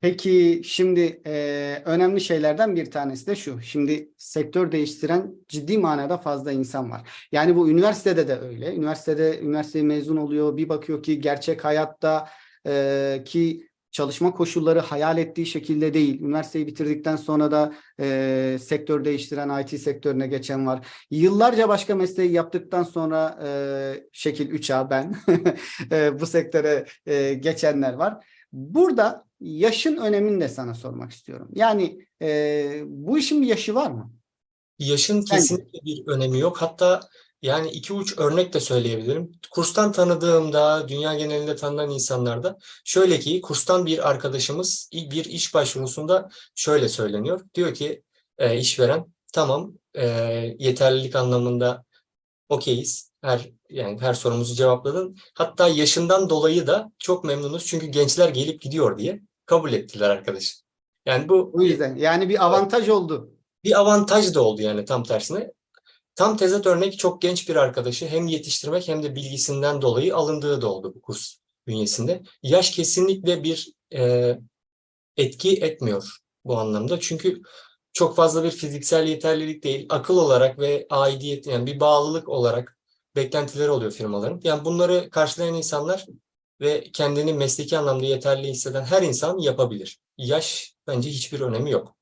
Peki şimdi e, önemli şeylerden bir tanesi de şu. Şimdi sektör değiştiren ciddi manada fazla insan var. Yani bu üniversitede de öyle. Üniversitede üniversiteyi mezun oluyor. Bir bakıyor ki gerçek hayatta e, ki çalışma koşulları hayal ettiği şekilde değil. Üniversiteyi bitirdikten sonra da e, sektör değiştiren IT sektörüne geçen var. Yıllarca başka mesleği yaptıktan sonra e, şekil 3A ben e, bu sektöre e, geçenler var. Burada yaşın önemini de sana sormak istiyorum. Yani e, bu işin bir yaşı var mı? Yaşın kesinlikle bir önemi yok. Hatta yani iki uç örnek de söyleyebilirim. Kurstan tanıdığımda, dünya genelinde tanınan insanlarda şöyle ki kurstan bir arkadaşımız bir iş başvurusunda şöyle söyleniyor. Diyor ki e, işveren tamam e, yeterlilik anlamında okeyiz. Her yani her sorumuzu cevapladın. Hatta yaşından dolayı da çok memnunuz çünkü gençler gelip gidiyor diye kabul ettiler arkadaşı. Yani bu O yüzden yani bir avantaj oldu. bir avantaj da oldu yani tam tersine. Tam tezat örnek çok genç bir arkadaşı hem yetiştirmek hem de bilgisinden dolayı alındığı da oldu bu kurs bünyesinde. Yaş kesinlikle bir e, etki etmiyor bu anlamda. Çünkü çok fazla bir fiziksel yeterlilik değil, akıl olarak ve aidiyet yani bir bağlılık olarak beklentileri oluyor firmaların. Yani bunları karşılayan insanlar ve kendini mesleki anlamda yeterli hisseden her insan yapabilir. Yaş bence hiçbir önemi yok.